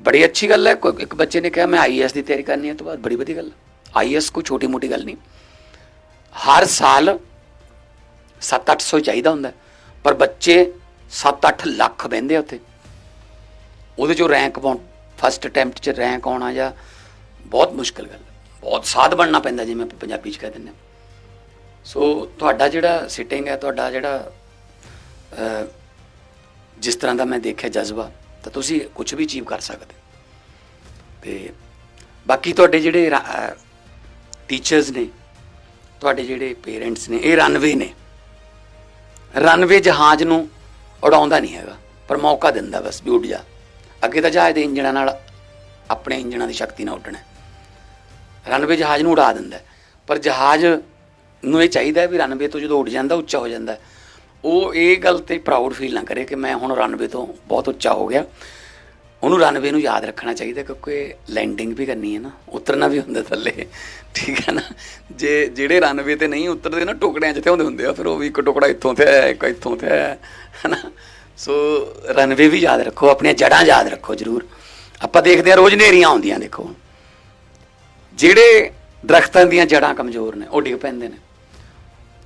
ਬੜੀ ਅੱਛੀ ਗੱਲ ਹੈ ਕੋਈ ਇੱਕ ਬੱਚੇ ਨੇ ਕਿਹਾ ਮੈਂ ਆਈਐਸ ਦੀ ਤਿਆਰੀ ਕਰਨੀ ਹੈ ਤੋਂ ਬਾਅਦ ਬੜੀ ਵਧੀਆ ਗੱਲ ਆਈਐਸ ਕੋਈ ਛੋਟੀ ਮੋਟੀ ਗੱਲ ਨਹੀਂ ਹਰ ਸਾਲ 7-800 ਚਾਹੀਦਾ ਹੁੰਦਾ ਪਰ ਬੱਚੇ 7-8 ਲੱਖ ਬਹਿੰਦੇ ਆ ਉੱਥੇ ਉਹਦੇ ਚੋਂ ਰੈਂਕ ਪਾਉਣ ਫਸਟ ਅਟੈਂਪਟ 'ਚ ਰੈਂਕ ਆਉਣਾ ਜਾਂ ਬਹੁਤ ਮੁਸ਼ਕਲ ਗੱਲ ਬਹੁਤ ਸਾਧ ਬਣਨਾ ਪੈਂਦਾ ਜਿਵੇਂ ਆਪਾਂ ਪੰਜਾਬੀ 'ਚ ਕਹਿ ਦਿੰਦੇ ਹਾਂ ਸੋ ਤੁਹਾਡਾ ਜਿਹੜਾ ਸਿਟਿੰਗ ਹੈ ਤੁਹਾਡਾ ਜਿਹੜਾ ਜਿਸ ਤਰ੍ਹਾਂ ਦਾ ਮੈਂ ਦੇਖਿਆ ਜਜ਼ਬਾ ਤਾਂ ਤੁਸੀਂ ਕੁਝ ਵੀ ਅਚੀਵ ਕਰ ਸਕਦੇ। ਤੇ ਬਾਕੀ ਤੁਹਾਡੇ ਜਿਹੜੇ ਟੀਚਰਸ ਨੇ, ਤੁਹਾਡੇ ਜਿਹੜੇ ਪੇਰੈਂਟਸ ਨੇ, ਇਹ ਰਨਵੇ ਨੇ। ਰਨਵੇ ਜਹਾਜ਼ ਨੂੰ ਉਡਾਉਂਦਾ ਨਹੀਂ ਹੈਗਾ, ਪਰ ਮੌਕਾ ਦਿੰਦਾ ਬਸ ਵੀ ਉੱਡ ਜਾ। ਅੱਗੇ ਤਾਂ ਜਹਾਜ਼ ਦੇ ਇੰਜਣਾਂ ਨਾਲ ਆਪਣੇ ਇੰਜਣਾਂ ਦੀ ਸ਼ਕਤੀ ਨਾਲ ਉੱਡਣਾ। ਰਨਵੇ ਜਹਾਜ਼ ਨੂੰ ਉਡਾ ਦਿੰਦਾ ਪਰ ਜਹਾਜ਼ ਨੂੰ ਇਹ ਚਾਹੀਦਾ ਵੀ ਰਨਵੇ ਤੋਂ ਜਦੋਂ ਉੱਡ ਜਾਂਦਾ, ਉੱਚਾ ਹੋ ਜਾਂਦਾ ਉਹ ਇਹ ਗੱਲ ਤੇ ਪ੍ਰਾਊਡ ਫੀਲ ਨਾ ਕਰੇ ਕਿ ਮੈਂ ਹੁਣ ਰਨਵੇ ਤੋਂ ਬਹੁਤ ਉੱਚਾ ਹੋ ਗਿਆ। ਉਹਨੂੰ ਰਨਵੇ ਨੂੰ ਯਾਦ ਰੱਖਣਾ ਚਾਹੀਦਾ ਕਿਉਂਕਿ ਲੈਂਡਿੰਗ ਵੀ ਕਰਨੀ ਹੈ ਨਾ, ਉਤਰਨਾ ਵੀ ਹੁੰਦਾ ਥੱਲੇ, ਠੀਕ ਹੈ ਨਾ? ਜੇ, ਜਿਹੜੇ ਰਨਵੇ ਤੇ ਨਹੀਂ ਉਤਰਦੇ ਨਾ, ਟੁਕੜਿਆਂ 'ਚ ਤੇ ਹੁੰਦੇ ਹੁੰਦੇ ਆ, ਫਿਰ ਉਹ ਵੀ ਇੱਕ ਟੁਕੜਾ ਇੱਥੋਂ ਤੇ ਆਇਆ ਇੱਕ ਇੱਥੋਂ ਤੇ ਆਇਆ ਨਾ? ਸੋ ਰਨਵੇ ਵੀ ਯਾਦ ਰੱਖੋ, ਆਪਣੀਆਂ ਜੜ੍ਹਾਂ ਯਾਦ ਰੱਖੋ ਜ਼ਰੂਰ। ਆਪਾਂ ਦੇਖਦੇ ਆ ਰੋਜ਼ ਨੇਰੀਆਂ ਆਉਂਦੀਆਂ ਦੇਖੋ। ਜਿਹੜੇ ਦਰਖਤਾਂ ਦੀਆਂ ਜੜ੍ਹਾਂ ਕਮਜ਼ੋਰ ਨੇ, ਉਹ ਡਿੱਗ ਪੈਂਦੇ ਨੇ।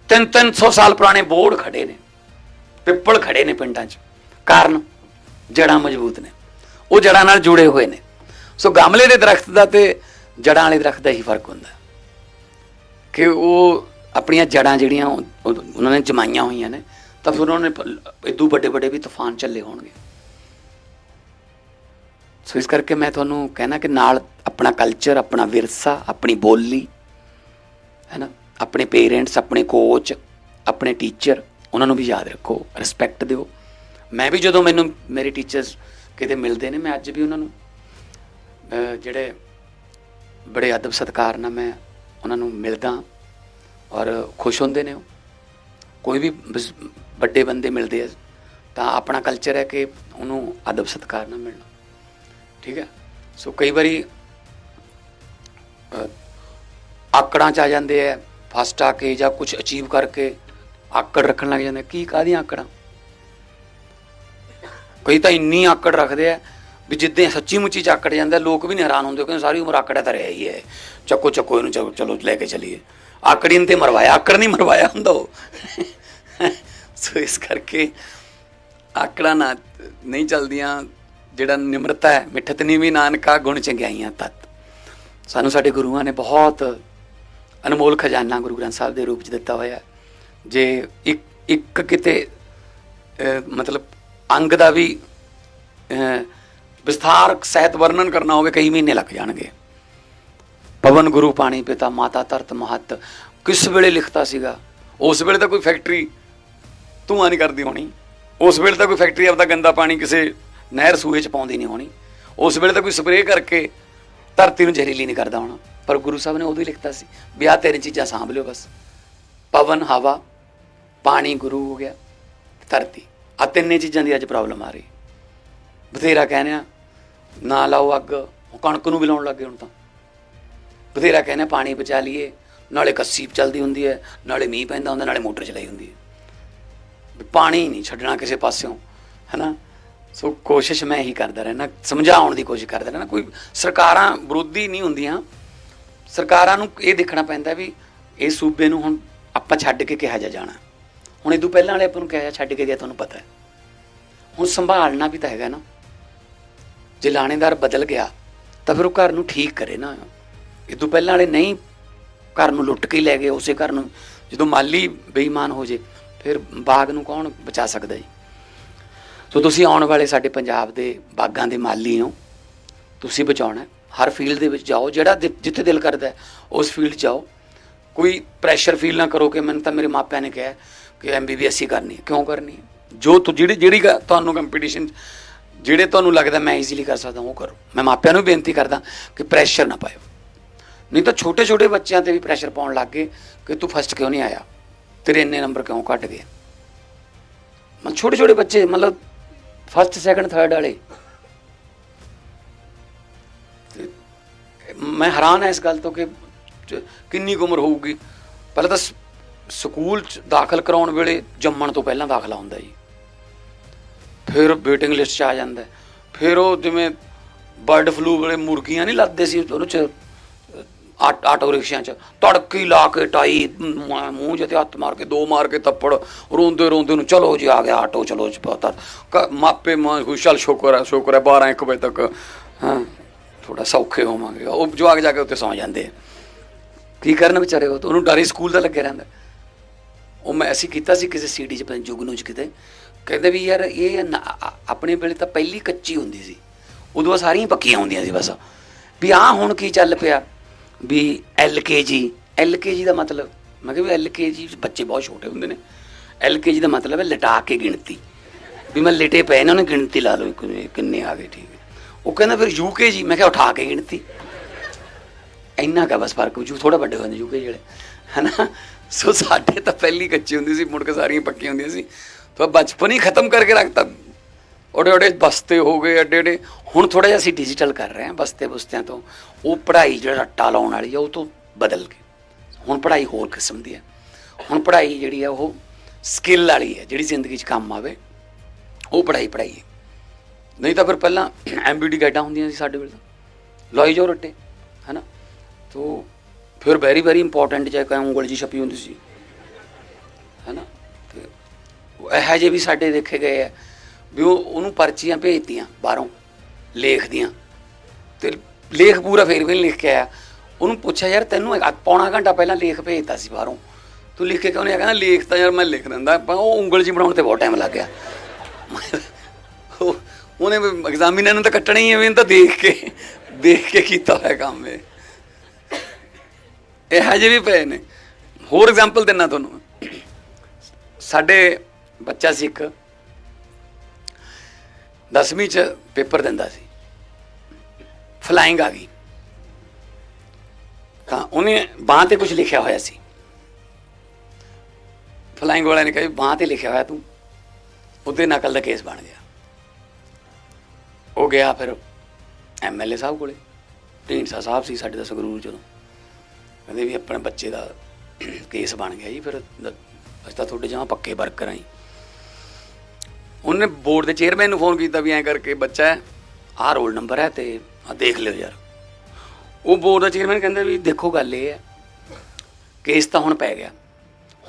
ਤਿੰਨ ਤਿੰਨ ਸੌ ਸਾਲ ਪੁਰਾਣੇ ਬੋਰਡ ਖੜੇ ਨੇ। ਪਿੱਪਲ ਖੜੇ ਨੇ ਪਿੰਡਾਂ 'ਚ। ਕਾਰਨ ਜੜਾਂ ਮਜ਼ਬੂਤ ਨੇ। ਉਹ ਜੜਾਂ ਨਾਲ ਜੁੜੇ ਹੋਏ ਨੇ। ਸੋ ਗਮਲੇ ਦੇ ਦਰਖਤ ਦਾ ਤੇ ਜੜਾਂ ਵਾਲੇ ਦਰਖਤ ਦਾ ਹੀ ਫ਼ਰਕ ਹੁੰਦਾ ਕਿ ਉਹ ਆਪਣੀਆਂ ਜੜਾਂ ਜਿਹੜੀਆਂ ਉਹਨਾਂ ਨੇ ਜਮਾਈਆਂ ਹੋਈਆਂ ਨੇ, ਤਾਂ ਫਿਰ ਉਹਨਾਂ ਨੇ ਇਦੋਂ ਵੱਡੇ ਵੱਡੇ ਵੀ ਤੂਫਾਨ ਚੱਲੇ ਹੋਣਗੇ। ਸੋ ਇਸ ਕਰਕੇ ਮੈਂ ਤੁਹਾਨੂੰ ਕਹਿਣਾ ਕਿ ਨਾਲ ਆਪਣਾ ਕਲਚਰ ਆਪਣਾ ਵਿਰਸਾ, ਆਪਣੀ ਬੋਲੀ, ਹੈ ਨਾ? ਆਪਣੇ ਪੇਰੈਂਟਸ ਆਪਣੇ ਕੋਚ ਆਪਣੇ ਟੀਚਰ ਉਹਨਾਂ ਨੂੰ ਵੀ ਯਾਦ ਰੱਖੋ ਰਿਸਪੈਕਟ ਦਿਓ। ਮੈਂ ਵੀ ਜਦੋਂ ਮੈਨੂੰ ਮੇਰੇ ਟੀਚਰਸ ਕਿਤੇ ਮਿਲਦੇ ਨੇ, ਮੈਂ ਅੱਜ ਵੀ ਉਹਨਾਂ ਨੂੰ ਜਿਹੜੇ ਬੜੇ ਅਦਬ ਸਤਿਕਾਰ ਨਾਲ ਮੈਂ ਉਹਨਾਂ ਨੂੰ ਮਿਲਦਾ ਔਰ ਖੁਸ਼ ਹੁੰਦੇ ਨੇ ਉਹ। ਕੋਈ ਵੀ ਵੱਡੇ ਬੰਦੇ ਮਿਲਦੇ ਆ, ਤਾਂ ਆਪਣਾ ਕਲਚਰ ਹੈ ਕਿ ਉਹਨੂੰ ਅਦਬ ਸਤਿਕਾਰ ਨਾਲ ਮਿਲਣਾ। ਠੀਕ ਹੈ? ਸੋ ਕਈ ਵਾਰੀ ਆਕੜਾਂ ਚ ਆ ਜਾਂਦੇ ਆ ਫਸਟ ਆ ਕੇ ਜਾਂ ਕੁਝ ਅਚੀਵ ਕਰਕੇ ਆਕੜ ਰੱਖਣ ਲੱਗ ਜਾਂਦੇ ਕੀ ਕਾਹਦੀਆਂ ਆਕੜਾਂ? ਕਈ ਤਾਂ ਇੰਨੀ ਆਕੜ ਰੱਖਦੇ ਆ ਵੀ ਜਿੱਦਾਂ ਸੱਚੀ ਮੁੱਚੀ ਚ ਆਕੜ ਜਾਂਦਾ, ਲੋਕ ਵੀ ਨਹੀਂ ਹੈਰਾਨ ਹੁੰਦੇ ਕਹਿੰਦੇ ਸਾਰੀ ਉਮਰ ਆਕੜਿਆ ਤਾਂ ਰਿਹਾ ਹੀ ਹੈ। ਚੱਕੋ ਚੱਕੋ ਇਹਨੂੰ, ਚਲੋ ਚਲੋ ਲੈ ਕੇ ਚਲੀਏ। ਆਕੜੀ ਤੇ ਮਰਵਾਇਆ, ਆਕੜ ਨਹੀਂ ਮਰਵਾਇਆ ਹੁੰਦਾ ਉਹ। ਸੋ ਇਸ ਕਰਕੇ ਆਕੜਾਂ ਨਾ, ਨਹੀਂ ਚਲਦੀਆਂ, ਜਿਹੜਾ ਨਿਮਰਤਾ ਹੈ, ਮਿੱਠਤ ਨੀਵੀਂ ਨਾਨਕਾ, ਗੁਣ ਚੰਗਿਆਈਆਂ ਤਤ। ਸਾਨੂੰ ਸਾਡੇ ਗੁਰੂਆਂ ਨੇ ਬਹੁਤ ਅਨਮੋਲ ਖਜ਼ਾਨਾ ਗੁਰੂ ਗ੍ਰੰਥ ਸਾਹਿਬ ਦੇ ਰੂਪ ਚ ਦਿੱਤਾ ਹੋਇਆ ਹੈ। ਜੇ ਇੱਕ ਇੱਕ ਕਿਤੇ ਮਤਲਬ ਅੰਗ ਦਾ ਵੀ ਵਿਸਥਾਰ ਸਹਿਤ ਵਰਣਨ ਕਰਨਾ ਹੋਵੇ, ਕਈ ਮਹੀਨੇ ਲੱਗ ਜਾਣਗੇ। ਪਵਨ ਗੁਰੂ ਪਾਣੀ ਪਿਤਾ, ਮਾਤਾ ਧਰਤ ਮਹਤ। ਕਿਸ ਵੇਲੇ ਲਿਖਤਾ ਸੀਗਾ? ਉਸ ਵੇਲੇ ਤਾਂ ਕੋਈ ਫੈਕਟਰੀ ਧੂਆਂ ਨਹੀਂ ਕਰਦੀ ਹੋਣੀ। ਉਸ ਵੇਲੇ ਤਾਂ ਕੋਈ ਫੈਕਟਰੀ ਆਪਦਾ ਗੰਦਾ ਪਾਣੀ ਕਿਸੇ ਨਹਿਰ ਸੂਏ ਚ ਪਾਉਂਦੀ ਨਹੀਂ ਹੋਣੀ। ਉਸ ਵੇਲੇ ਤਾਂ ਕੋਈ ਸਪਰੇਅ ਕਰਕੇ ਧਰਤੀ ਨੂੰ ਜ਼ਹਿਰੀਲੀ ਨਹੀਂ ਕਰਦਾ ਹੋਣਾ। ਪਰ ਗੁਰੂ ਸਾਹਿਬ ਨੇ ਉਦੋਂ ਹੀ ਲਿਖਤਾ ਸੀ ਵਿਆਹ ਤੇਰੀ ਚੀਜ਼ਾਂ ਸਾਂਭ ਲਿਓ ਬਸ। ਪਵਨ ਹਵਾ ਪਾਣੀ ਗੁਰੂ ਹੋ ਗਿਆ ਧਰਤੀ। ਆ ਤਿੰਨੇ ਚੀਜ਼ਾਂ ਦੀ ਅੱਜ ਪ੍ਰੋਬਲਮ ਆ ਰਹੀ। ਬਥੇਰਾ ਕਹਿੰਦੇ ਆ ਨਾ ਲਾਓ ਅੱਗ ਉਹ ਕਣਕ ਨੂੰ ਵੀ ਲਾਉਣ ਲੱਗੇ ਹੁਣ ਤਾਂ। ਬਥੇਰਾ ਕਹਿੰਦੇ ਆ, ਪਾਣੀ ਬਚਾ ਲਈਏ ਨਾਲੇ ਕੱਸੀ ਚੱਲਦੀ ਹੁੰਦੀ ਹੈ ਨਾਲੇ ਮੀਂਹ ਪੈਂਦਾ ਹੁੰਦਾ ਨਾਲੇ ਮੋਟਰ ਚਲਾਈ ਹੁੰਦੀ ਹੈ। ਵੀ ਪਾਣੀ ਨਹੀਂ ਛੱਡਣਾ ਕਿਸੇ ਪਾਸਿਓਂ ਹੈਨਾ? ਸੋ ਕੋਸ਼ਿਸ਼ ਮੈਂ ਇਹੀ ਕਰਦਾ ਰਹਿਣਾ ਸਮਝਾਉਣ ਦੀ ਕੋਸ਼ਿਸ਼ ਕਰਦਾ ਰਹਿਣਾ ਕੋਈ ਸਰਕਾਰਾਂ ਵਿਰੋਧੀ ਨਹੀਂ ਹੁੰਦੀਆਂ। ਸਰਕਾਰਾਂ ਨੂੰ ਇਹ ਦੇਖਣਾ ਪੈਂਦਾ ਵੀ ਇਹ ਸੂਬੇ ਨੂੰ ਹੁਣ ਆਪਾਂ ਛੱਡ ਕੇ ਕਿਹਾ ਜਾ ਜਾਣਾ। ਹੁਣ ਇਦੋਂ ਪਹਿਲਾਂ ਵਾਲੇ ਆਪਾਂ ਨੂੰ ਕਿਹਾ ਛੱਡ ਕੇ ਗਿਆ, ਤੁਹਾਨੂੰ ਪਤਾ ਹੈ। ਹੁਣ ਸੰਭਾਲਣਾ ਵੀ ਤਾਂ ਹੈਗਾ ਨਾ। ਜੇ ਲਾਣੇਦਾਰ ਬਦਲ ਗਿਆ, ਤਾਂ ਫਿਰ ਉਹ ਘਰ ਨੂੰ ਠੀਕ ਕਰੇ ਨਾ। ਇਦੋਂ ਪਹਿਲਾਂ ਵਾਲੇ ਨਹੀਂ ਘਰ ਨੂੰ ਲੁੱਟ ਕੇ ਲੈ ਗਏ, ਉਸੇ ਘਰ ਨੂੰ। ਜਦੋਂ ਮਾਲੀ ਬੇਈਮਾਨ ਹੋ ਜੇ, ਫਿਰ ਬਾਗ ਨੂੰ ਕੌਣ ਬਚਾ ਸਕਦਾ ਜੀ? ਸੋ ਤੁਸੀਂ ਆਉਣ ਵਾਲੇ ਸਾਡੇ ਪੰਜਾਬ ਦੇ ਬਾਗਾਂ ਦੇ ਮਾਲੀ ਹੋ। ਤੁਸੀਂ ਬਚਾਉਣਾ ਹਰ ਫੀਲਡ ਦੇ ਵਿੱਚ ਜਾਓ, ਜਿਹੜਾ ਜਿੱਥੇ ਦਿਲ ਕਰਦਾ ਉਸ ਫੀਲਡ 'ਚ ਜਾਓ। ਕੋਈ ਪ੍ਰੈਸ਼ਰ ਫੀਲ ਨਾ ਕਰੋ ਕਿ ਮੈਨੂੰ ਤਾਂ ਮੇਰੇ ਮਾਪਿਆਂ ਨੇ ਕਿਹਾ ਕਿ ਐਮਬੀਬੀਐਸ ਹੀ ਕਰਨੀ ਹੈ। ਕਿਉਂ ਕਰਨੀ ਹੈ? ਜੋ ਤੁ ਜਿਹੜੀ ਜਿਹੜੀ ਗ- ਤੁਹਾਨੂੰ ਕੰਪੀਟੀਸ਼ਨ ਜਿਹੜੇ ਤੁਹਾਨੂੰ ਲੱਗਦਾ ਮੈਂ ਈਜ਼ੀਲੀ ਕਰ ਸਕਦਾ, ਉਹ ਕਰੋ। ਮੈਂ ਮਾਪਿਆਂ ਨੂੰ ਬੇਨਤੀ ਕਰਦਾ ਕਿ ਪ੍ਰੈਸ਼ਰ ਨਾ ਪਾਇਓ। ਨਹੀਂ ਤਾਂ ਛੋਟੇ ਛੋਟੇ ਬੱਚਿਆਂ ਤੇ ਵੀ ਪ੍ਰੈਸ਼ਰ ਪਾਉਣ ਲੱਗ ਗਏ ਕਿ ਤੂੰ ਫਸਟ ਕਿਉਂ ਨਹੀਂ ਆਇਆ? ਤੇਰੇ ਇੰਨੇ ਨੰਬਰ ਕਿਉਂ ਘਟ ਗਏ? ਮਤਲਬ ਛੋਟੇ ਛੋਟੇ ਬੱਚੇ, ਮਤਲਬ ਫਸਟ ਸੈਕੰਡ ਥਰਡ ਵਾਲੇ। ਮੈਂ ਹੈਰਾਨ ਹਾਂ ਇਸ ਗੱਲ ਤੋਂ ਕਿ ਕਿੰਨੀ ਕੁ ਉਮਰ ਹੋਊਗੀ? ਪਹਿਲਾਂ ਤਾਂ ਸਕੂਲ ਚ ਦਾਖਲ ਕਰਾਉਣ ਵੇਲੇ ਜੰਮਣ ਤੋਂ ਪਹਿਲਾਂ ਦਾਖਲਾ ਹੁੰਦਾ ਜੀ। ਫਿਰ ਵੇਟਿੰਗ ਲਿਸਟ 'ਚ ਆ ਜਾਂਦਾ। ਫਿਰ ਉਹ ਜਿਵੇਂ ਬਰਡ ਫਲੂ ਵਾਲੇ ਮੁਰਗੀਆਂ ਨਹੀਂ ਲੱਦਦੇ ਸੀ ਉਹਨੂੰ ਚ ਆਟ- ਆਟੋ ਰਿਕਸ਼ਿਆਂ ਚ। ਤੜਕੀ ਲਾ ਕੇ ਟਾਈ, ਮੂੰਹ ਜਿਹੇ ਤੇ ਹੱਥ ਮਾਰ ਕੇ, ਦੋ ਮਾਰ ਕੇ ਤੱਪੜ ਰੋਂਦੇ ਰੋਂਦੇ ਨੂੰ ਚਲੋ ਜੀ ਆ ਗਿਆ ਆਟੋ, ਚਲੋ ਜੀ ਪਤਾ। ਕ- ਮਾਪੇ ਮਾਂ ਖੁਸ਼ਲ ਸ਼ੁਕਰ ਹੈ ਸ਼ੁਕਰ ਹੈ 12 1 ਵਜੇ ਤੱਕ, ਹਾਂ ਥੋੜਾ ਸੌਖੇ ਹੋਵਾਂਗੇ। ਉਹ ਜਵਾਕ ਜਾ ਕੇ ਉੱਤੇ ਸੌ ਜਾਂਦੇ ਕੀ ਕਰਨ ਵਿਚਾਰੇ ਉਹ? ਤਾਂ ਉਹਨੂੰ ਡਰ ਹੀ ਸਕੂਲ ਦਾ ਲੱਗਿਆ ਰਹਿੰਦਾ। ਉਹ ਮੈਂ ਅਸੀਂ ਕੀਤਾ ਸੀ ਕਿਸੇ ਸੀਡੀ ਚ, ਪਤਾ ਨੀ ਜੁਗਨੂ ਚ ਕਿਤੇ। ਕਹਿੰਦੇ ਵੀ ਯਾਰ ਇਹ ਨਾ- ਆ- ਆਪਣੇ ਵੇਲੇ ਤਾਂ ਪਹਿਲੀ ਕੱਚੀ ਹੁੰਦੀ ਸੀ। ਉਦੋਂ ਸਾਰੀਆਂ ਪੱਕੀਆਂ ਹੁੰਦੀਆਂ ਸੀ ਬਸ। ਵੀ ਆਹ ਹੁਣ ਕੀ ਚੱਲ ਪਿਆ? ਵੀ ਐਲਕੇਜੀ ਐਲਕੇਜੀ ਦਾ ਮਤਲਬ, ਮੈਂ ਕਿਹਾ ਵੀ ਐਲਕੇਜੀ ਬੱਚੇ ਬਹੁਤ ਛੋਟੇ ਹੁੰਦੇ ਨੇ। ਐਲਕੇਜੀ ਦਾ ਮਤਲਬ ਹੈ ਲਟਾ ਕੇ ਗਿਣਤੀ। ਵੀ ਮੈਂ ਲਿਟੇ ਪਏ ਨੇ, ਉਹਨੇ ਗਿਣਤੀ ਲਾ ਲਓ ਇੱਕ- ਕਿੰਨੇ ਆ ਗਏ, ਠੀਕ ਹੈ। ਉਹ ਕਹਿੰਦਾ ਫਿਰ ਯੂਕੇਜੀ ਮੈਂ ਕਿਹਾ ਉਠਾ ਕੇ ਗਿਣਤੀ। ਇੰਨਾ ਕਾ ਬਸ ਫ਼ਰਕ ਜੂ ਥੋੜਾ ਵੱਡੇ ਹੁੰਦੇ ਯੂਕੇ ਜਿਹੜੇ ਹਨਾ? ਸੋ ਸਾਡੇ ਤਾਂ ਪਹਿਲੀ ਕੱਚੀ ਹੁੰਦੀ ਸੀ, ਮੁੜ ਕੇ ਸਾਰੀਆਂ ਪੱਕੀਆਂ ਹੁੰਦੀਆਂ ਸੀ। ਤਾਂ ਬਚਪਨ ਹੀ ਖਤਮ ਕਰਕੇ ਰੱਖਤਾ। ਓਡੇ ਓਡੇ ਬਸਤੇ ਹੋ ਗਏ ਐਡੇ ਐਡੇ। ਹੁਣ ਥੋੜਾ ਜਿਹਾ ਅਸੀਂ ਡਿਜੀਟਲ ਕਰ ਰਹੇ ਹਾਂ ਬਸਤੇ ਬੁਸਤਿਆਂ ਤੋਂ। ਉਹ ਪੜ੍ਹਾਈ ਜਿਹੜਾ ਰੱਟਾ ਲਾਉਣ ਵਾਲੀ ਆ, ਉਹ ਤੋਂ ਬਦਲ ਕੇ। ਹੁਣ ਪੜ੍ਹਾਈ ਹੋਰ ਕਿਸਮ ਦੀ ਹੈ ਹੁਣ ਪੜ੍ਹਾਈ ਜਿਹੜੀ ਆ, ਉਹ ਸਕਿੱਲ ਵਾਲੀ ਹੈ ਜਿਹੜੀ ਜ਼ਿੰਦਗੀ 'ਚ ਕੰਮ ਆਵੇ, ਉਹ ਪੜ੍ਹਾਈ ਪੜ੍ਹਾਈ ਹੈ ਨਹੀਂ ਤਾਂ ਫਿਰ ਪਹਿਲਾਂ ਐਮਬੀਡੀ ਗਾਈਡਾਂ ਹੁੰਦੀਆਂ ਸੀ ਸਾਡੇ ਵੇਲੇ ਤਾਂ। ਲੋਈ ਜੋ ਰੱਟੇ, ਹੈਨਾ? ਤੋ ਫਿਰ ਵੈਰੀ ਵੈਰੀ ਇੰਪੋਰਟੈਂਟ ਜੇ ਕੋਈ ਉਂਗਲ ਜੀ ਛਪੀ ਹੁੰਦੀ ਸੀ। ਹੈਨਾ? ਤੇ ਉਹ ਇਹੋ ਜਿਹੇ ਵੀ ਸਾਡੇ ਦੇਖੇ ਗਏ ਆ ਵੀ ਉਹ ਉਹਨੂੰ ਪਰਚੀਆਂ ਭੇਜਤੀਆਂ ਬਾਹਰੋਂ, ਲੇਖ ਦੀਆਂ। ਤੇ ਲੇਖ ਪੂਰਾ ਫੇਰ ਵੀ ਲਿਖ ਕੇ ਆਇਆ। ਉਹਨੂੰ ਪੁੱਛਿਆ, ਯਾਰ ਤੈਨੂੰ ਪੌਣਾ ਘੰਟਾ ਪਹਿਲਾਂ ਲੇਖ ਭੇਜਤਾ ਸੀ ਬਾਹਰੋਂ। ਤੂੰ ਲਿਖ ਕੇ ਕਿਉਂ ਨਹੀਂ ਆਇਆ? ਕਹਿੰਦਾ, ਲੇਖ ਤਾਂ ਯਾਰ ਮੈਂ ਲਿਖ ਦਿੰਦਾ। ਪਰ ਉਹ ਉਂਗਲ ਜੀ ਬਣਾਉਣ ਤੇ ਬਹੁਤ ਟਾਈਮ ਲੱਗ ਗਿਆ। ਉਹ- ਉਹਨੇ ਐਗਜ਼ਾਮੀਨਰ ਨੂੰ ਤਾਂ ਕੱਟਣਾ ਹੀ ਹੈ ਵੀ ਤਾਂ ਦੇਖ ਕੇ ਦੇਖ ਕੇ ਕੀਤਾ ਹੋਇਆ ਕੰਮ ਇਹ। ਇਹ ਹਜੇ ਵੀ ਪਏ ਨੇ। ਹੋਰ ਐਗਜ਼ਾਮਪਲ ਦਿੰਨਾ ਤੁਹਾਨੂੰ ਸਾਡੇ ਬੱਚਾ ਸੀ ਇੱਕ 10ਵੀਂ ਚ ਪੇਪਰ ਦਿੰਦਾ ਸੀ। ਫਲਾਈਂਗ ਆ ਗਈ। ਤਾਂ ਉਹਨੇ ਬਾਂਹ ਤੇ ਕੁਝ ਲਿਖਿਆ ਹੋਇਆ ਸੀ। ਫਲਾਈਂਗ ਵਾਲਿਆਂ ਨੇ ਕਿਹਾ ਵੀ ਬਾਂਹ ਤੇ ਲਿਖਿਆ ਹੋਇਆ ਤੂੰ। ਉਹਦੇ ਨਕਲ ਦਾ ਕੇਸ ਬਣ ਗਿਆ। ਉਹ ਗਿਆ ਫਿਰ ਐਮਐਲਏ ਸਾਹਿਬ ਕੋਲੇ। ਢੀਂਡਸਾ ਸਾਹਿਬ ਸੀ ਸਾਡੇ ਦਾ ਸੰਗਰੂਰ ਜਦੋਂ ਕਹਿੰਦੇ ਵੀ ਆਪਣੇ ਬੱਚੇ ਦਾ ਕੇਸ ਬਣ ਗਿਆ ਜੀ, ਫਿਰ ਦ- ਅਸੀਂ ਤਾਂ ਤੁਹਾਡੇ ਜਮਾਂ ਪੱਕੇ ਵਰਕਰ ਆਂ ਜੀ। ਉਹਨੇ ਬੋਰਡ ਦੇ ਚੇਅਰਮੈਨ ਨੂੰ ਫੋਨ ਕੀਤਾ ਵੀ ਐਂ ਕਰਕੇ ਬੱਚਾ ਆਹ ਰੋਲ ਨੰਬਰ ਹੈ ਤੇ ਆ ਦੇਖ ਲਿਓ ਯਾਰ। ਉਹ ਬੋਰਡ ਦਾ ਚੇਅਰਮੈਨ ਕਹਿੰਦਾ ਵੀ ਦੇਖੋ ਗੱਲ ਇਹ ਹੈ, ਕੇਸ ਤਾਂ ਹੁਣ ਪੈ ਗਿਆ।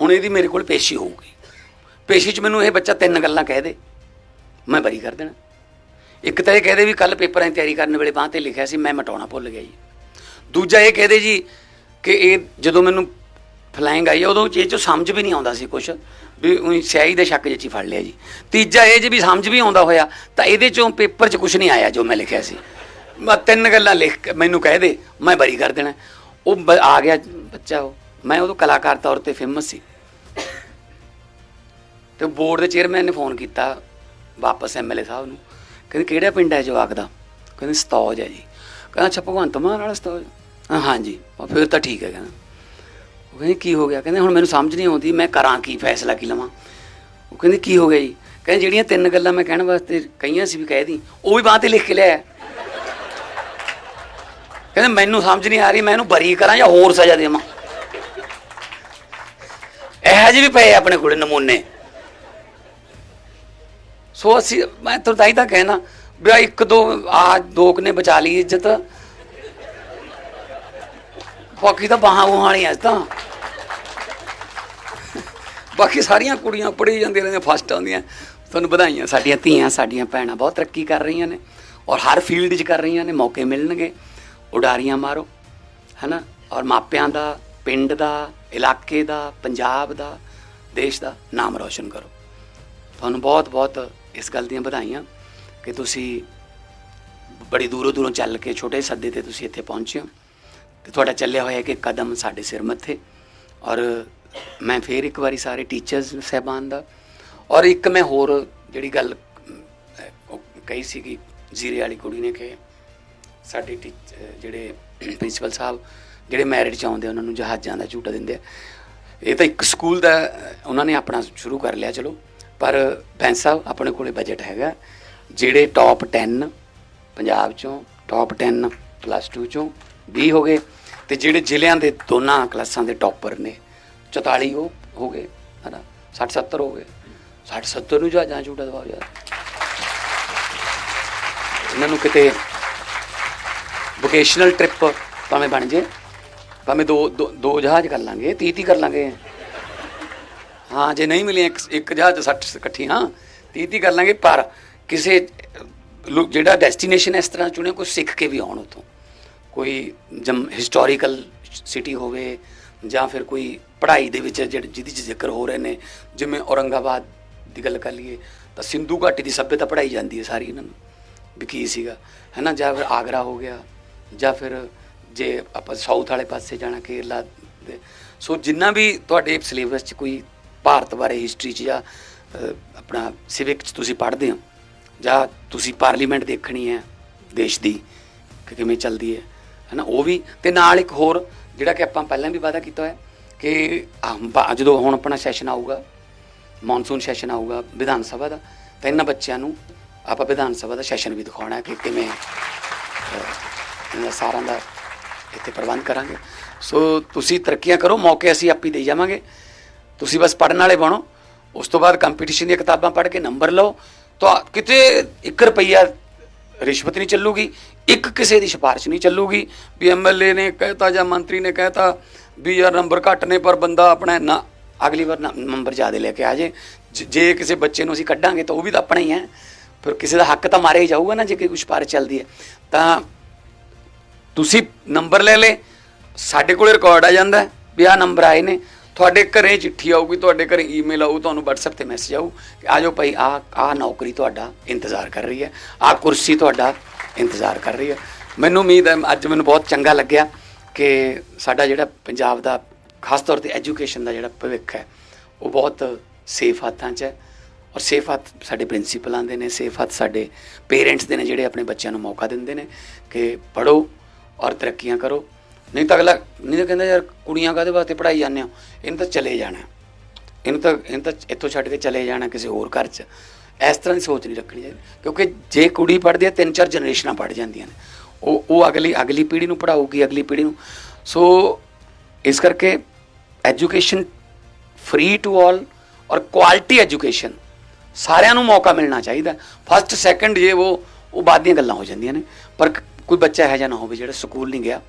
ਹੁਣ ਇਹਦੀ ਮੇਰੇ ਕੋਲ ਪੇਸ਼ੀ ਹੋਊਗੀ। ਪੇਸ਼ੀ 'ਚ ਮੈਨੂੰ ਇਹ ਬੱਚਾ ਤਿੰਨ ਗੱਲਾਂ ਕਹਿ ਦੇ। ਮੈਂ ਬਰੀ ਕਰ ਦੇਣਾ। ਇੱਕ ਤਾਂ ਇਹ ਕਹਦੇ ਵੀ ਕੱਲ ਪੇਪਰਾਂ ਦੀ ਤਿਆਰੀ ਕਰਨ ਵੇਲੇ ਬਾਂਹ ਤੇ ਲਿਖਿਆ ਸੀ, ਮੈਂ ਮਟਾਉਣਾ ਭੁੱਲ ਗਿਆ ਜੀ। ਦੂਜਾ ਇਹ ਕਹਦੇ ਜੀ ਕਿ ਇਹ ਜਦੋਂ ਮੈਨੂੰ ਫਲਾਇੰਗ ਆਈ ਉਦੋਂ ਇਹ ਚੋਂ ਸਮਝ ਵੀ ਨਹੀਂ ਆਉਂਦਾ ਸੀ ਕੁਝ ਵੀ ਉਹੀ ਸਿਆਹੀ ਦੇ ਸ਼ੱਕ ਜਿਹੀ ਫੜ ਲਿਆ ਜੀ। ਤੀਜਾ ਇਹ ਜੇ ਵੀ ਸਮਝ ਵੀ ਆਉਂਦਾ ਹੋਇਆ, ਤਾਂ ਇਹਦੇ ਚੋਂ ਪੇਪਰ 'ਚ ਕੁਝ ਨਹੀਂ ਆਇਆ ਜੋ ਮੈਂ ਲਿਖਿਆ ਸੀ। ਮੈਂ ਤਿੰਨ ਗੱਲਾਂ ਲਿਖ ਮੈਨੂੰ ਕਹਿ ਦੇ, ਮੈਂ ਬਰੀ ਕਰ ਦੇਣਾ। ਉਹ ਬ- ਆ ਗਿਆ ਬੱਚਾ ਉਹ। ਮੈਂ ਉਦੋਂ ਕਲਾਕਾਰ ਤੌਰ ਤੇ ਫੇਮਸ ਸੀ। ਤੇ ਬੋਰਡ ਦੇ ਚੇਅਰਮੈਨ ਨੇ ਫੋਨ ਕੀਤਾ ਵਾਪਸ ਐਮਐਲਏ ਸਾਹਿਬ ਨੂੰ। ਕਹਿੰਦੇ, ਕਿਹੜਾ ਪਿੰਡ ਹੈ ਜਵਾਕ ਦਾ? ਕਹਿੰਦੇ, ਸਤੌਜ ਹੈ ਜੀ। ਕਹਿੰਦਾ, ਅੱਛਾ, ਭਗਵੰਤ ਮਾਨ ਵਾਲਾ ਸਤੌਜ। ਹਾਂਜੀ। ਫਿਰ ਤਾਂ ਠੀਕ ਹੈ, ਕਹਿੰਦਾ। ਉਹ ਕਹਿੰਦੇ, ਕੀ ਹੋ ਗਿਆ? ਕਹਿੰਦੇ, ਹੁਣ ਮੈਨੂੰ ਸਮਝ ਨਹੀਂ ਆਉਂਦੀ, ਮੈਂ ਕਰਾਂ ਕੀ, ਫੈਸਲਾ ਕੀ ਲਵਾਂ? ਉਹ ਕਹਿੰਦੇ, ਕੀ ਹੋ ਗਿਆ ਜੀ? ਕਹਿੰਦੇ, ਜਿਹੜੀਆਂ ਤਿੰਨ ਗੱਲਾਂ ਮੈਂ ਕਹਿਣ ਵਾਸਤੇ ਕਹੀਆਂ ਸੀ ਵੀ ਕਹਿ ਦੀ, ਉਹ ਵੀ ਬਾਂਹ ਤੇ ਲਿਖ ਕੇ ਲਿਆ ਕਹਿੰਦੇ, ਮੈਨੂੰ ਸਮਝ ਨਹੀਂ ਆ ਰਹੀ, ਮੈਂ ਇਹਨੂੰ ਬਰੀ ਕਰਾਂ ਜਾਂ ਹੋਰ ਸਜ਼ਾ ਦੇਵਾਂ? ਇਹੋ ਜਿਹੇ ਵੀ ਪਏ ਆਪਣੇ ਕੋਲੇ ਨਮੂਨੇ। ਸੋ ਅਸੀਂ, ਮੈਂ ਤੁਹਾਨੂੰ ਤਾਂ ਹੀ ਤਾਂ ਕਹਿਣਾ ਵੀ ਇੱਕ ਦੋ, ਆ ਦੋ ਕੁ ਨੇ ਬਚਾ ਲਈ ਇੱਜ਼ਤ। ਬਾਕੀ ਤਾਂ ਬਾਹਾਂ ਬੂਹਾਂ ਵਾਲੀਆਂ ਅੱਜ ਤਾਂ। ਬਾਕੀ ਸਾਰੀਆਂ ਕੁੜੀਆਂ ਪੜੀ ਜਾਂਦੀਆਂ ਰਹਿੰਦੀਆਂ ਫਸਟ ਆਉਂਦੀਆਂ। ਤੁਹਾਨੂੰ ਵਧਾਈਆਂ। ਸਾਡੀਆਂ ਧੀਆਂ, ਸਾਡੀਆਂ ਭੈਣਾਂ ਬਹੁਤ ਤਰੱਕੀ ਕਰ ਰਹੀਆਂ ਨੇ ਔਰ ਹਰ ਫੀਲਡ 'ਚ ਕਰ ਰਹੀਆਂ ਨੇ। ਮੌਕੇ ਮਿਲਣਗੇ। ਉਡਾਰੀਆਂ ਮਾਰੋ, ਹਨਾ? ਔਰ ਮਾਪਿਆਂ ਦਾ, ਪਿੰਡ ਦਾ, ਇਲਾਕੇ ਦਾ, ਪੰਜਾਬ ਦਾ, ਦੇਸ਼ ਦਾ ਨਾਮ ਰੌਸ਼ਨ ਕਰੋ। ਤੁਹਾਨੂੰ ਬਹੁਤ ਬਹੁਤ ਇਸ ਗੱਲ ਦੀਆਂ ਵਧਾਈਆਂ ਕਿ ਤੁਸੀਂ ਬੜੀ ਦੂਰੋਂ ਦੂਰੋਂ ਚੱਲ ਕੇ ਛੋਟੇ ਸੱਦੇ ਤੇ ਤੁਸੀਂ ਇੱਥੇ ਪਹੁੰਚੇ ਹੋ। ਤੇ ਤੁਹਾਡਾ ਚੱਲਿਆ ਹੋਇਆ ਕਿ ਕਦਮ ਸਾਡੇ ਸਿਰ ਮੱਥੇ। ਔਰ ਮੈਂ ਫੇਰ ਇੱਕ ਵਾਰੀ ਸਾਰੇ ਟੀਚਰਸ ਸਹਿਬਾਨ ਦਾ। ਔਰ ਇੱਕ ਮੈਂ ਹੋਰ ਜਿਹੜੀ ਗੱਲ ਉਹ ਕਹੀ ਸੀਗੀ ਜ਼ੀਰੇ ਵਾਲੀ ਕੁੜੀ ਨੇ ਕਿ ਸਾਡੇ ਟੀਚ- ਜਿਹੜੇ ਪ੍ਰਿੰਸੀਪਲ ਸਾਹਿਬ ਜਿਹੜੇ ਮੈਰਿਟ ਚ ਆਉਂਦੇ ਆ, ਉਹਨਾਂ ਨੂੰ ਜਹਾਜ਼ਾਂ ਦਾ ਝੂਟਾ ਦਿੰਦੇ ਆ। ਇਹ ਤਾਂ ਇੱਕ ਸਕੂਲ ਦਾ ਉਹਨਾਂ ਨੇ ਆਪਣਾ ਸ਼ੁਰੂ ਕਰ ਲਿਆ ਚਲੋ। ਪਰ ਬੈਂਸ ਸਾਹਿਬ ਆਪਣੇ ਕੋਲੇ ਬਜਟ ਹੈਗਾ। ਜਿਹੜੇ ਟੌਪ 10 ਪੰਜਾਬ ਚੋਂ ਟੌਪ 10 ਪਲੱਸ 2 ਚੋਂ 20 ਹੋ ਗਏ ਤੇ ਜਿਹੜੇ ਜ਼ਿਲ੍ਹਿਆਂ ਦੇ ਦੋਨਾਂ ਕਲਾਸਾਂ ਦੇ ਟੌਪਰ ਨੇ 44 ਉਹ ਹੋ ਗਏ, ਹਨਾ? 60 70 ਹੋ ਗਏ। 60 70 ਨੂੰ ਜਾ ਜਾਂ ਝੂਟਾ ਦਵਾਓ ਯਾਰ। ਇਹਨਾਂ ਨੂੰ ਕਿਤੇ ਵੋਕੇਸ਼ਨਲ ਟ੍ਰਿਪ ਭਾਵੇਂ ਬਣ ਜੇ, ਭਾਵੇਂ ਦੋ ਦੋ- ਦੋ ਜਹਾਜ਼ ਕਰ ਲਾਂਗੇ 30 30 ਕਰ ਲਾਂਗੇ। ਹਾਂ, ਜੇ ਨਹੀਂ ਮਿਲੇ ਇੱਕ ਇੱਕ ਜਹਾਜ਼ 'ਚ 60 ਇਕੱਠੀਆਂ 30 30 ਕਰ ਲਾਂਗੇ, ਪਰ ਕਿਸੇ ਲੋ- ਜਿਹੜਾ ਡੈਸਟੀਨੇਸ਼ਨ ਇਸ ਤਰ੍ਹਾਂ ਚੁਣੇ ਕੋਈ ਸਿੱਖ ਕੇ ਵੀ ਆਉਣ ਉਤੋਂ ਕੋਈ ਜਮ ਹਿਸਟੋਰੀਕਲ ਸਿਟੀ ਹੋਵੇ ਜਾਂ ਫਿਰ ਕੋਈ ਪੜ੍ਹਾਈ ਦੇ ਵਿੱਚ ਜਿਹਦੀ 'ਚ ਜ਼ਿਕਰ ਹੋ ਰਹੇ ਨੇ, ਜਿਵੇਂ ਔਰੰਗਾਬਾਦ ਦੀ ਗੱਲ ਕਰ ਲਈਏ, ਤਾਂ ਸਿੰਧੂ ਘਾਟੀ ਦੀ ਸੱਭਿਅਤਾ ਪੜ੍ਹਾਈ ਜਾਂਦੀ ਹੈ ਸਾਰੀ ਇਹਨਾਂ ਨੂੰ, ਵੀ ਕੀ ਸੀਗਾ ਹੈ ਨਾ ਜਾਂ ਫਿਰ ਆਗਰਾ ਹੋ ਗਿਆ, ਜਾਂ ਫਿਰ ਜੇ ਆਪਾਂ ਸਾਊਥ ਵਾਲੇ ਪਾਸੇ ਜਾਣਾ, ਕੇਰਲਾ ਦੇ, ਸੋ ਜਿੰਨਾ ਵੀ ਤੁਹਾਡੇ ਸਿਲੇਬਸ 'ਚ ਕੋਈ ਭਾਰਤ ਬਾਰੇ ਹਿਸਟਰੀ 'ਚ ਜਾਂ ਆਪਣਾ ਸਿਵਿਕ 'ਚ ਤੁਸੀਂ ਪੜ੍ਹਦੇ ਹੋ, ਜਾਂ ਤੁਸੀਂ ਪਾਰਲੀਮੈਂਟ ਦੇਖਣੀ ਹੈ ਦੇਸ਼ ਦੀ, ਕਿ ਕਿਵੇਂ ਚੱਲਦੀ ਹੈ ਹਨਾ ਉਹ ਵੀ ਤੇ ਨਾਲ ਇੱਕ ਹੋਰ ਜਿਹੜਾ ਕਿ ਆਪਾਂ ਪਹਿਲਾਂ ਵੀ ਵਾਅਦਾ ਕੀਤਾ ਹੋਇਆ ਕਿ ਆਹ ਜਦੋਂ ਹੁਣ ਆਪਣਾ ਸੈਸ਼ਨ ਆਊਗਾ ਮੌਨਸੂਨ ਸੈਸ਼ਨ ਆਊਗਾ ਵਿਧਾਨ ਸਭਾ ਦਾ ਤਾਂ ਇਹਨਾਂ ਬੱਚਿਆਂ ਨੂੰ ਆਪਾਂ ਵਿਧਾਨ ਸਭਾ ਦਾ ਸੈਸ਼ਨ ਵੀ ਦਿਖਾਉਣਾ ਹੈ ਕਿ ਕਿਵੇਂ ਅਹ, ਇਹਨਾਂ ਸਾਰਿਆਂ ਦਾ ਇੱਥੇ ਪ੍ਰਬੰਧ ਕਰਾਂਗੇ। ਸੋ ਤੁਸੀਂ ਤਰੱਕੀਆਂ ਕਰੋ ਮੌਕੇ ਅਸੀਂ ਆਪੀ ਦੇ ਜਾਵਾਂਗੇ। ਤੁਸੀਂ ਬਸ ਪੜਨ ਵਾਲੇ ਬਣੋ ਉਸ ਤੋਂ ਬਾਅਦ ਕੰਪੀਟੀਸ਼ਨ ਦੀਆਂ ਕਿਤਾਬਾਂ ਪੜ੍ਹ ਕੇ ਨੰਬਰ ਲਓ। ਤਾਂ ਕਿਤੇ 1 ਰੁਪਈਆ ਰਿਸ਼ਵਤ ਨਹੀਂ ਚੱਲੂਗੀ, ਇੱਕ ਕਿਸੇ ਦੀ ਸਿਫਾਰਿਸ਼ ਨਹੀਂ ਚੱਲੂਗੀ। ਵੀ ਐਮਐਲਏ ਨੇ ਕਹਿਤਾ ਜਾਂ ਮੰਤਰੀ ਨੇ ਕਹਿਤਾ ਵੀ ਯਾਰ ਨੰਬਰ ਘੱਟ ਨੇ, ਪਰ ਬੰਦਾ ਆਪਣਾ ਨਾ, ਅਗਲੀ ਵਾਰ ਨੰਬਰ ਜ਼ਿਆਦਾ ਲੈ ਕੇ ਆ ਜੇ। ਜ- ਜੇ ਕਿਸੇ ਬੱਚੇ ਨੂੰ ਅਸੀਂ ਕੱਢਾਂਗੇ ਤਾਂ ਉਹ ਵੀ ਤਾਂ ਆਪਣਾ ਹੀ ਹੈ। ਫਿਰ ਕਿਸੇ ਦਾ ਹੱਕ ਤਾਂ ਮਾਰਿਆ ਹੀ ਜਾਊਗਾ ਨਾ ਜੇ ਕੋਈ ਸਿਫਾਰਿਸ਼ ਚੱਲਦੀ ਹੈ। ਤਾਂ ਤੁਸੀਂ ਨੰਬਰ ਲੈ ਲੇ ਸਾਡੇ ਕੋਲੇ ਰਿਕਾਰਡ ਆ ਜਾਂਦਾ ਵੀ ਆਹ ਨੰਬਰ ਆਏ ਨੇ। ਤੁਹਾਡੇ ਘਰੇ ਚਿੱਠੀ ਆਊਗੀ, ਤੁਹਾਡੇ ਘਰੇ ਈਮੇਲ ਆਊ, ਤੁਹਾਨੂੰ WhatsApp ਤੇ ਮੈਸੇਜ ਆਊ ਕਿ ਆ ਜਾਓ ਭਾਈ, ਆ ਆ ਨੌਕਰੀ ਤੁਹਾਡਾ ਇੰਤਜ਼ਾਰ ਕਰ ਰਹੀ ਹੈ, ਆ ਕੁਰਸੀ ਤੁਹਾਡਾ ਇੰਤਜ਼ਾਰ ਕਰ ਰਹੀ ਹੈ। ਮੈਨੂੰ ਉਮੀਦ ਹੈ, ਅੱਜ ਮੈਨੂੰ ਬਹੁਤ ਚੰਗਾ ਲੱਗਿਆ ਕਿ ਸਾਡਾ ਜਿਹੜਾ ਪੰਜਾਬ ਦਾ, ਖਾਸ ਤੌਰ ਤੇ ਐਜੂਕੇਸ਼ਨ ਦਾ ਜਿਹੜਾ ਭਵਿੱਖ ਹੈ, ਉਹ ਬਹੁਤ ਸੇਫ ਹੱਥਾਂ 'ਚ ਹੈ ਔਰ ਸੇਫ ਹੱਥ ਸਾਡੇ ਪ੍ਰਿੰਸੀਪਲਾਂ ਦੇ ਨੇ ਸੇਫ ਹੱਥ ਸਾਡੇ ਪੇਰੈਂਟਸ ਦੇ ਨੇ, ਜਿਹੜੇ ਆਪਣੇ ਬੱਚਿਆਂ ਨੂੰ ਮੌਕਾ ਦਿੰਦੇ ਨੇ ਕਿ ਪੜੋ ਔਰ ਤਰੱਕੀਆਂ ਕਰੋ। ਨਹੀਂ ਤਾਂ ਅਗਲਾ ਨਹੀਂ ਤਾਂ ਕਹਿੰਦਾ ਯਾਰ ਕੁੜੀਆਂ ਕਾਹਦੇ ਵਾਸਤੇ ਪੜਾਈ ਜਾਂਦੇ ਹੋ? ਇਹਨੂੰ ਤਾਂ ਚਲੇ ਜਾਣਾ। ਇਹਨੂੰ ਤਾਂ ਇਹਨੂੰ ਤਾਂ ਇੱਥੋਂ ਛੱਡ ਕੇ ਚਲੇ ਜਾਣਾ ਕਿਸੇ ਹੋਰ ਘਰ 'ਚ। ਇਸ ਤਰ੍ਹਾਂ ਦੀ ਸੋਚ ਨਹੀਂ ਰੱਖਣੀ ਚਾਹੀਦੀ। ਕਿਉਂਕਿ ਜੇ ਕੁੜੀ ਪੜ੍ਹਦੀ ਹੈ, ਤਿੰਨ ਚਾਰ ਜਨਰੇਸ਼ਨਾਂ ਪੜ ਜਾਂਦੀਆਂ ਨੇ। ਉਹ ਉਹ ਅਗਲੀ ਅਗਲੀ ਪੀੜ੍ਹੀ ਨੂੰ ਪੜਾਊਗੀ ਅਗਲੀ ਪੀੜ੍ਹੀ ਨੂੰ। ਸੋ ਇਸ ਕਰਕੇ ਐਜੂਕੇਸ਼ਨ ਫ੍ਰੀ ਟੂ ਆਲ ਔਰ ਕੁਆਲਿਟੀ ਐਜੂਕੇਸ਼ਨ ਸਾਰਿਆਂ ਨੂੰ ਮੌਕਾ ਮਿਲਣਾ ਚਾਹੀਦਾ। ਫਸਟ, ਸੈਕੰਡ ਜੇ ਉਹ ਉਹ ਬਾਅਦ ਦੀਆਂ ਗੱਲਾਂ ਹੋ ਜਾਂਦੀਆਂ ਨੇ। ਪਰ ਕੋਈ ਬੱਚਾ ਇਹੋ ਜਿਹਾ ਨਾ ਹੋਵੇ ਜਿਹੜਾ ਸਕੂਲ ਨਹੀਂ ਗਿਆ।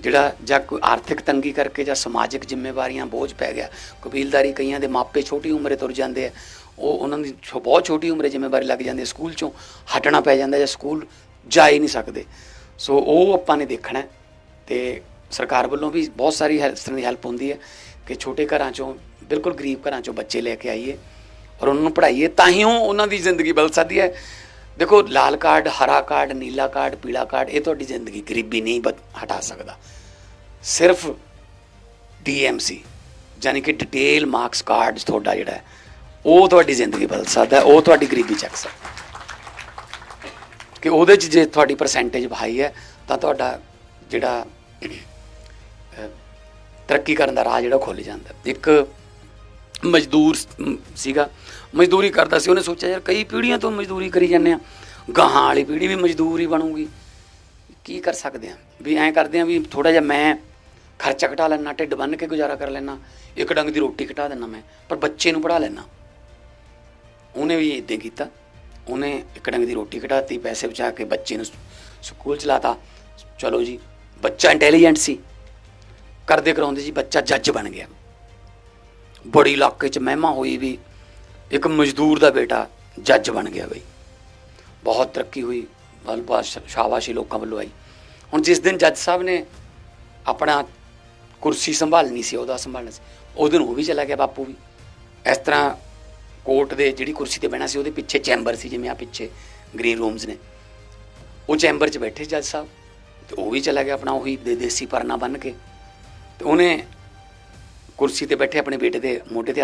ਜਿਹੜਾ ਜਾਂ ਕੋਈ ਆਰਥਿਕ ਤੰਗੀ ਕਰਕੇ ਜਾਂ ਸਮਾਜਿਕ ਜ਼ਿੰਮੇਵਾਰੀਆਂ ਬੋਝ ਪੈ ਗਿਆ, ਕਬੀਲਦਾਰੀ ਕਈਆਂ ਦੇ ਮਾਪੇ ਛੋਟੀ ਉਮਰੇ ਤੁਰ ਜਾਂਦੇ ਆ, ਉਹ ਉਹਨਾਂ ਦੀ ਛੋ- ਬਹੁਤ ਛੋਟੀ ਉਮਰੇ ਜ਼ਿੰਮੇਵਾਰੀ ਲੱਗ ਜਾਂਦੀ ਹੈ ਸਕੂਲ ਚੋਂ ਹਟਣਾ ਪੈ ਜਾਂਦਾ ਜਾਂ ਸਕੂਲ ਜਾ ਹੀ ਨਹੀਂ ਸਕਦੇ। ਸੋ ਉਹ ਆਪਾਂ ਨੇ ਦੇਖਣਾ ਹੈ ਤੇ ਸਰਕਾਰ ਵੱਲੋਂ ਵੀ ਬਹੁਤ ਸਾਰੀ ਹੈਲ- ਇਸ ਤਰ੍ਹਾਂ ਦੀ ਹੈਲਪ ਹੁੰਦੀ ਹੈ ਕਿ ਛੋਟੇ ਘਰਾਂ ਚੋਂ, ਬਿਲਕੁਲ ਗਰੀਬ ਘਰਾਂ ਚੋਂ ਬੱਚੇ ਲੈ ਕੇ ਆਈਏ ਔਰ ਉਹਨਾਂ ਨੂੰ ਪੜ੍ਹਾਈਏ ਤਾਂ ਹੀ ਉਹਨਾਂ ਦੀ ਜ਼ਿੰਦਗੀ ਬਦਲ ਸਕਦੀ ਹੈ। ਦੇਖੋ, ਲਾਲ ਕਾਰਡ, ਹਰਾ ਕਾਰਡ, ਨੀਲਾ ਕਾਰਡ, ਪੀਲਾ ਕਾਰਡ, ਇਹ ਤੁਹਾਡੀ ਜ਼ਿੰਦਗੀ ਗਰੀਬੀ ਨਹੀਂ ਬਦ- ਹਟਾ ਸਕਦਾ। ਸਿਰਫ ਡੀਐਮਸੀ ਯਾਨੀ ਕਿ ਡਿਟੇਲ ਮਾਰਕਸ ਕਾਰਡ ਤੁਹਾਡਾ ਜਿਹੜਾ ਉਹ ਤੁਹਾਡੀ ਜ਼ਿੰਦਗੀ ਬਦਲ ਸਕਦਾ ਉਹ ਤੁਹਾਡੀ ਗਰੀਬੀ ਚੱਕ ਸਕਦਾ ਕਿ ਉਹਦੇ 'ਚ ਜੇ ਤੁਹਾਡੀ ਪਰਸੈਂਟੇਜ ਹਾਈ ਹੈ, ਤਾਂ ਤੁਹਾਡਾ ਜਿਹੜਾ ਤਰੱਕੀ ਕਰਨ ਦਾ ਰਾਹ ਜਿਹੜਾ ਖੁੱਲ ਜਾਂਦਾ ਇੱਕ ਮਜ਼ਦੂਰ ਸੀਗਾ ਮਜ਼ਦੂਰੀ ਕਰਦਾ ਸੀ, ਉਹਨੇ ਸੋਚਿਆ ਯਾਰ ਕਈ ਪੀੜ੍ਹੀਆਂ ਤੋਂ ਮਜ਼ਦੂਰੀ ਕਰੀ ਜਾਂਦੇ ਆ। ਗਾਹਾਂ ਵਾਲੀ ਪੀੜ੍ਹੀ ਵੀ ਮਜ਼ਦੂਰ ਹੀ ਬਣੂਗੀ। ਕੀ ਕਰ ਸਕਦੇ ਆ? ਵੀ ਐਂ ਕਰਦੇ ਆ ਵੀ ਥੋੜਾ ਜਿਹਾ ਮੈਂ ਖਰਚਾ ਘਟਾ ਲੈਣਾ ਢਿੱਡ ਬੰਨ ਕੇ ਗੁਜ਼ਾਰਾ ਕਰ ਲੈਣਾ ਇੱਕ ਡੰਗ ਦੀ ਰੋਟੀ ਘਟਾ ਦੇਣਾ ਮੈਂ, ਪਰ ਬੱਚੇ ਨੂੰ ਪੜਾ ਲੈਣਾ ਉਹਨੇ ਵੀ ਇਦਾਂ ਕੀਤਾ। ਉਹਨੇ ਇੱਕ ਡੰਗ ਦੀ ਰੋਟੀ ਘਟਾਤੀ, ਪੈਸੇ ਬਚਾ ਕੇ ਬੱਚੇ ਨੂੰ ਸ- ਸਕੂਲ ਚਲਾਤਾ ਚਲੋ ਜੀ, ਬੱਚਾ ਇੰਟੈਲੀਜੈਂਟ ਸੀ। ਕਰਦੇ ਕਰਾਉਂਦੇ ਜੀ ਬੱਚਾ ਜੱਜ ਬਣ ਗਿਆ। ਬੜੀ ਇਲਾਕੇ 'ਚ ਮਹਿਮਾ ਹੋਈ ਵੀ ਇੱਕ ਮਜ਼ਦੂਰ ਦਾ ਬੇਟਾ ਜੱਜ ਬਣ ਗਿਆ ਬਈ। ਬਹੁਤ ਤਰੱਕੀ ਹੋਈ ਬਲਬਾ ਸ਼ਾਬਾਸ਼ੀ ਲੋਕਾਂ ਵੱਲੋਂ ਆਈ। ਹੁਣ ਜਿਸ ਦਿਨ ਜੱਜ ਸਾਹਿਬ ਨੇ ਆਪਣਾ ਕੁਰਸੀ ਸੰਭਾਲਣੀ ਸੀ, ਉਹਦਾ ਸੰਭਾਲਣਾ ਸੀ, ਉਹ ਦਿਨ ਉਹ ਵੀ ਚਲਾ ਗਿਆ ਬਾਪੂ ਵੀ। ਇਸ ਤਰ੍ਹਾਂ ਕੋਰਟ ਦੇ ਜਿਹੜੀ ਕੁਰਸੀ ਤੇ ਬਹਿਣਾ ਸੀ, ਉਹਦੇ ਪਿੱਛੇ ਚੈਂਬਰ ਸੀ, ਜਿਵੇਂ ਆ ਪਿੱਛੇ ਗ੍ਰੀਨ ਰੂਮਸ ਨੇ। ਉਹ ਚੈਂਬਰ 'ਚ ਬੈਠੇ ਜੱਜ ਸਾਹਿਬ, ਤੇ ਉਹ ਵੀ ਚਲਾ ਗਿਆ ਆਪਣਾ ਉਹੀ ਦੇ, ਦੇਸੀ ਪਰਨਾ ਬੰਨ ਕੇ। ਤੇ ਉਹਨੇ ਕੁਰਸੀ ਤੇ ਬੈਠੇ ਆਪਣੇ ਬੇਟੇ ਦੇ ਮੋਢੇ ਤੇ